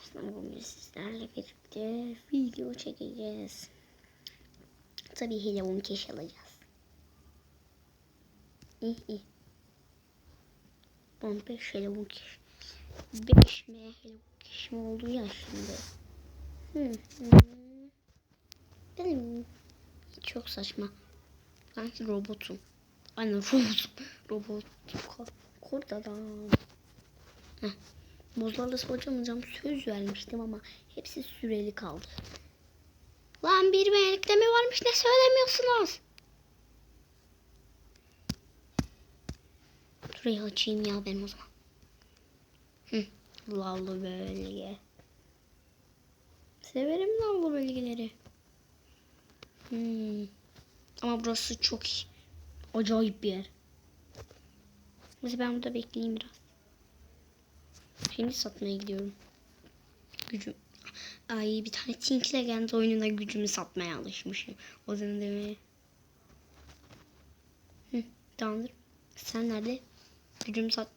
arkadaşlar bugün sizlerle birlikte video çekeceğiz. Tabii hele 10 keş alacağız. İyi iyi. 15 hele 10 keş. 5 mi hele 10 keş mi oldu ya şimdi. Hı. Benim çok saçma. Sanki robotum. Aynen robotum. Robot. Kurt adam. Heh. Bozlarla hocam söz vermiştim ama hepsi süreli kaldı. Lan bir beğenlikte mi varmış ne söylemiyorsunuz? Şurayı açayım ya ben o zaman. Hı, lavlı bölge. Severim lavlı bölgeleri. Hmm. Ama burası çok iyi. Acayip bir yer. Mesela ben burada bekleyeyim biraz. Şimdi satmaya gidiyorum. Gücüm. Ay bir tane Tink Legend oyununa gücümü satmaya alışmışım. O zaman demeye. Hı, tamamdır. Sen nerede? Gücümü sat.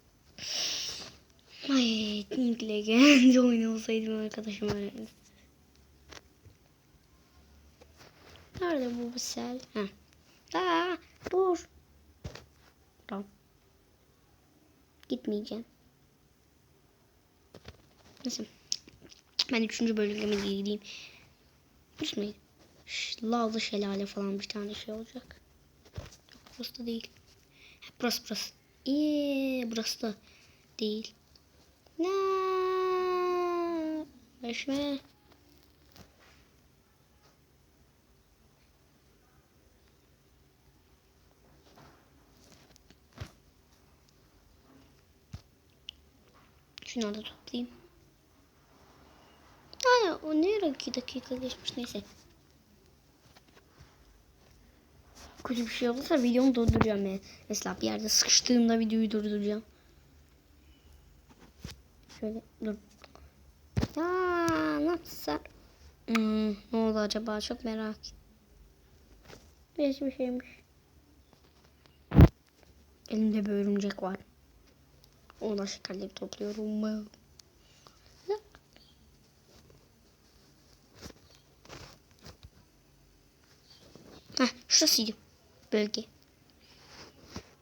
Ay Tink Legend oyunu olsaydım arkadaşım öğrendim. Nerede bu sel? Ha. Aa, dur. Tamam. Gitmeyeceğim. Neyse. Ben üçüncü bölgeme gideyim. Üstüne lavlı şelale falan bir tane şey olacak. Yok burası da değil. Burası burası. İyi burası da değil. Ne? Beşme. Şunları da toplayayım. O ne ara 2 dakika geçmiş neyse. Kötü bir şey olursa videomu durduracağım yani. Mesela bir yerde sıkıştığımda videoyu durduracağım. Şöyle dur. Ya nasıl? Hmm, ne oldu acaba çok merak ettim. Hiçbir şeymiş. Elimde bir örümcek var. Ona şekerleri topluyorum. Heh, şurasıydı. Bölge.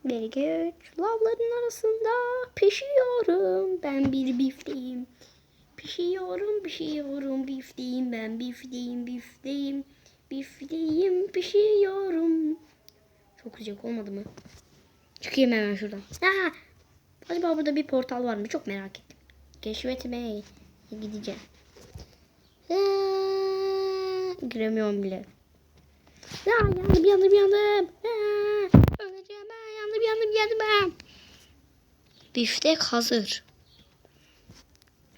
Bölge 3. Lavların arasında pişiyorum. Ben bir bifteyim. Pişiyorum, pişiyorum, bifteyim. Ben bifteyim, bifteyim. Bifteyim, pişiyorum. Çok sıcak olmadı mı? Çıkayım hemen şuradan. Aa, acaba burada bir portal var mı? Çok merak ettim. Keşfetmeye gideceğim. Aa, giremiyorum bile. Ya yandım yandım yandım. Öleceğim ben yandım yandım yandım ben. Biftek hazır.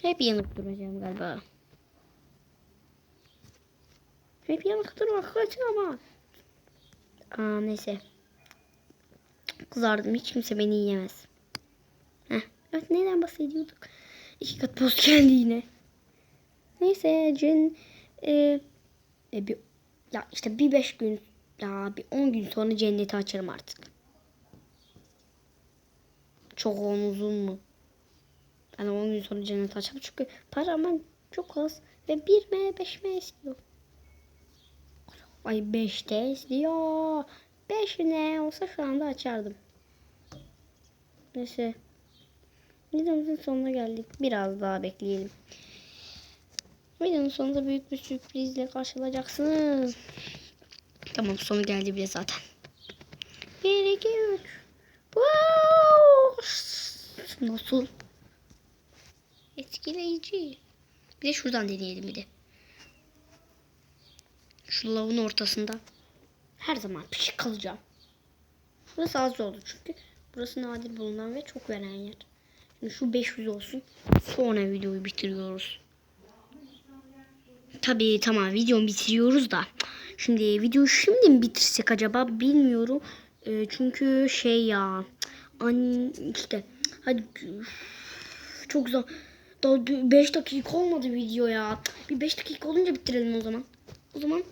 Hep yanıp duracağım galiba. Hep yanıp durmak kötü ama. Aa neyse. Kızardım hiç kimse beni yiyemez. Heh, evet neden bahsediyorduk? İki kat post geldi yine. Neyse Cin e, e, bir ya işte bir beş gün ya bir on gün sonra cenneti açarım artık. Çok on uzun mu? Ben on gün sonra cenneti açarım çünkü param çok az ve bir m beş m istiyor. Ay beş de istiyor. Beş ne olsa şu anda açardım. Neyse. Videomuzun sonuna geldik. Biraz daha bekleyelim. Videonun sonunda büyük bir sürprizle karşılayacaksınız. Tamam sonu geldi bile zaten. 1, 2, 3. Wow! Nasıl? Etkileyici. Bir de şuradan deneyelim bir de. Şu lavın ortasında. Her zaman pişik kalacağım. Burası az oldu çünkü. Burası nadir bulunan ve çok veren yer. Şimdi şu 500 olsun. Sonra videoyu bitiriyoruz. Tabii tamam videomu bitiriyoruz da. Şimdi videoyu şimdi mi bitirsek acaba bilmiyorum. E, çünkü şey ya. An işte hadi çok zor. Daha 5 dakika olmadı video ya. Bir 5 dakika olunca bitirelim o zaman. O zaman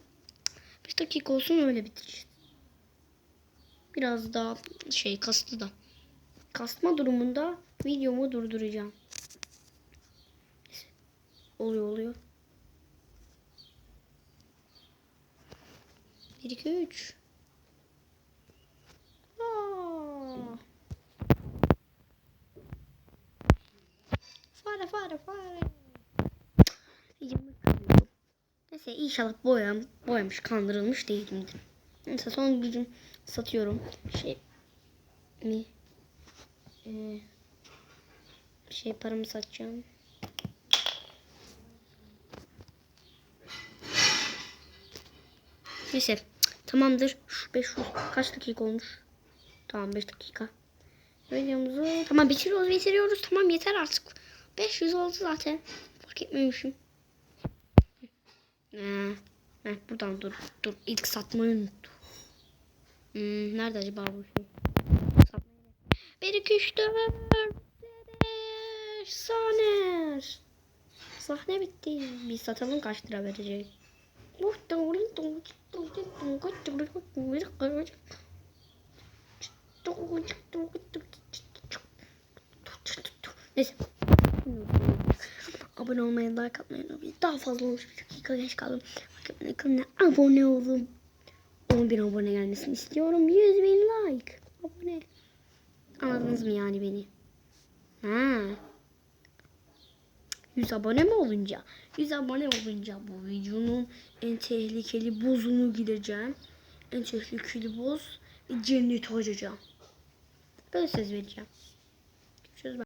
5 dakika olsun öyle bitireceğiz. Biraz daha şey kastı da. Kasma durumunda videomu durduracağım. oluyor oluyor. 1 2 3 Aa. Fare fare fare. Kırıyorum. Neyse inşallah boyam boyamış kandırılmış değilimdir. Neyse son gücüm satıyorum. Şey mi? Ee, şey paramı satacağım. Neyse tamamdır. Şu 500 kaç dakika olmuş? Tamam 5 dakika. Videomuzu tamam bitiriyoruz bitiriyoruz. Tamam yeter artık. 500 oldu zaten. Fark etmemişim. Ee, heh, buradan dur. Dur ilk satmayı unuttum. Hmm, nerede acaba bu şey? Satmayı- Bir iki üç dört beş sahne. Sahne bitti. Bir satalım kaç lira verecek? Neyse. Abone olmayı, like atmayı unutmayın. Daha fazla olmuş bir dakika geç kaldım. Bakın kanalına abone olun. 10 bin abone gelmesini istiyorum. 100 bin like. Abone. Anladınız mı yani beni? Ha. 100 abone mi olunca? 100 abone olunca bu videonun en tehlikeli bozunu gideceğim. En tehlikeli boz ve cenneti açacağım. Böyle söz vereceğim. Görüşürüz.